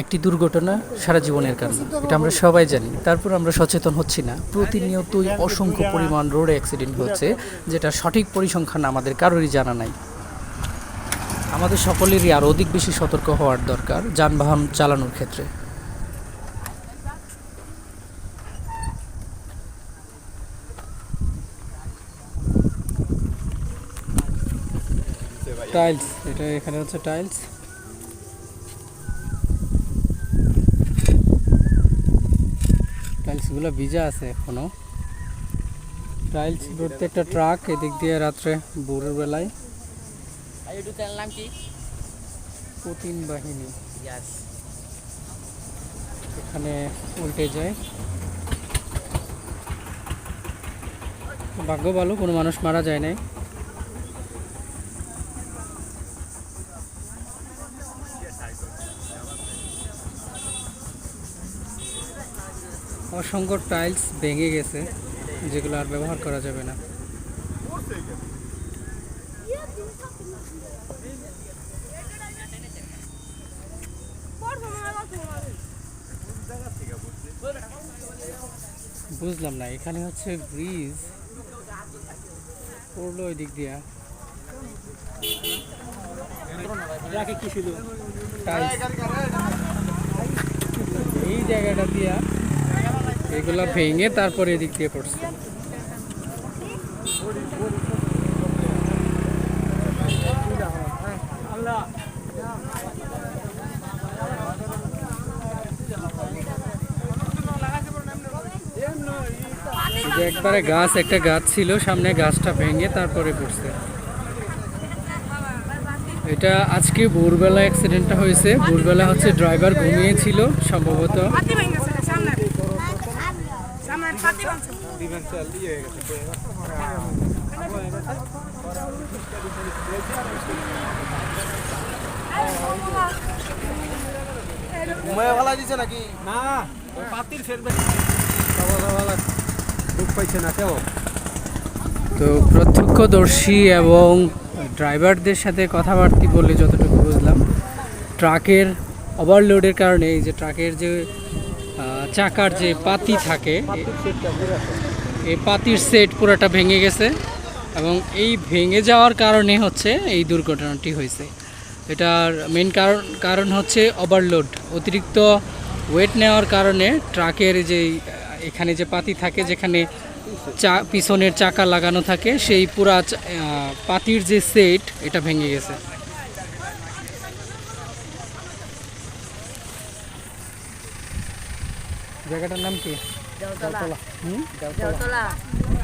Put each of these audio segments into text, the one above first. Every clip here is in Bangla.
একটি দুর্ঘটনা সারা জীবনের কারণ। এটা আমরা সবাই জানি। তারপর আমরা সচেতন হচ্ছি না। প্রতিনিয়তই অসংখ্য পরিমাণ রোড অ্যাক্সিডেন্ট হচ্ছে, যেটা সঠিক পরিসংখ্যান আমাদের কারোরই জানা নাই। আমাদের সকলেরই আরও অধিক বেশি সতর্ক হওয়ার দরকার যানবাহন চালানোর ক্ষেত্রে। টাইলস, এটা এখানে হচ্ছে টাইলস। টাইলসগুলো ভিজা আছে এখনও। টাইলস প্রত্যেকটা ট্রাক এদিক দিয়ে রাত্রে ভোরের বেলায় নাম কি পুতিন বাহিনী। এখানে উল্টে যায়। ভাগ্য ভালো কোনো মানুষ মারা যায় নাই। অসংখ্য টাইলস ভেঙে গেছে, যেগুলো আর ব্যবহার করা যাবে না। বুঝলাম না, এখানে হচ্ছে ব্রিজ পড়ল ওই দিক দিয়া এই জায়গাটা দিয়া এগুলা ভেঙে তারপরে এদিক দিয়ে পড়ছে। একবারে গাছ, একটা গাছ ছিল, সামনে গাছটা ভেঙে তারপরে পড়ছে। এটা আজকে ভোরবেলা অ্যাক্সিডেন্টটা হয়েছে। ভোরবেলা হচ্ছে ড্রাইভার ঘুমিয়েছিল, সম্ভবত পাতি ভেঙে গেছে সামনে সামনে পাতি ভাঙছে ঘুমায় ভালা দিছে নাকি? না পাতির ফেলবে। দুঃখ পাইছে না কেউ? তো প্রত্যক্ষদর্শী এবং ড্রাইভারদের সাথে কথাবার্তা বলে যতটুকু বুঝলাম ট্রাকের ওভারলোডের কারণে এই যে ট্রাকের যে চাকার যে পাতি থাকে, এই পাতির সেট পুরোটা ভেঙে গেছে এবং এই ভেঙে যাওয়ার কারণে হচ্ছে এই দুর্ঘটনাটি হয়েছে। এটার মেন কারণ কারণ হচ্ছে ওভারলোড অতিরিক্ত ওয়েট নেওয়ার কারণে ট্রাকের যে, এখানে যে পাতি থাকে, যেখানে চা, পিছনের চাকা লাগানো থাকে, সেই পুরা পাতির যে সেট, এটা ভেঙে গেছে। জায়গাটার নাম কি?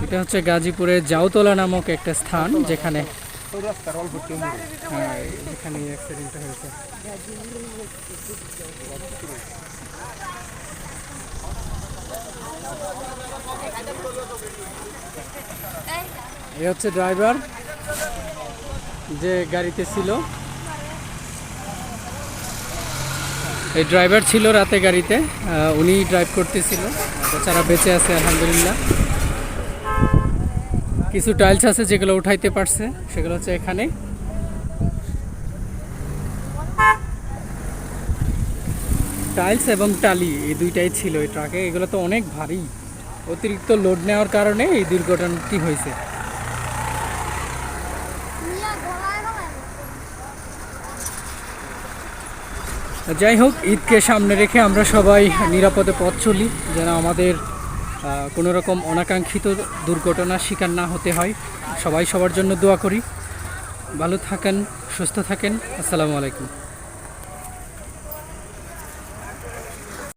এটা হচ্ছে গাজীপুরের জাউতলা নামক একটা স্থান যেখানে হ্যাঁ এখানে অ্যাক্সিডেন্টটা হয়েছে। এ হচ্ছে ড্রাইভার যে গাড়িতে ছিল। এই ড্রাইভার ছিল রাতে গাড়িতে উনি ড্রাইভ করতেছিল। বেচারা বেঁচে আছে, আলহামদুলিল্লাহ। কিছু টাইলস আছে যেগুলো উঠাইতে পারছে, সেগুলো হচ্ছে এখানে। টাইলস এবং টালি, এই দুইটাই ছিল এই ট্রাকে এগুলো তো অনেক ভারী। অতিরিক্ত লোড নেওয়ার কারণে এই দুর্ঘটনাটি হয়েছে। যাই হোক, ঈদকে সামনে রেখে আমরা সবাই নিরাপদে পথ চলি, যেন আমাদের কোনো রকম অনাকাঙ্ক্ষিত দুর্ঘটনার শিকার না হতে হয়। সবাই সবার জন্য দোয়া করি। ভালো থাকেন, সুস্থ থাকেন। আসসালামু আলাইকুম।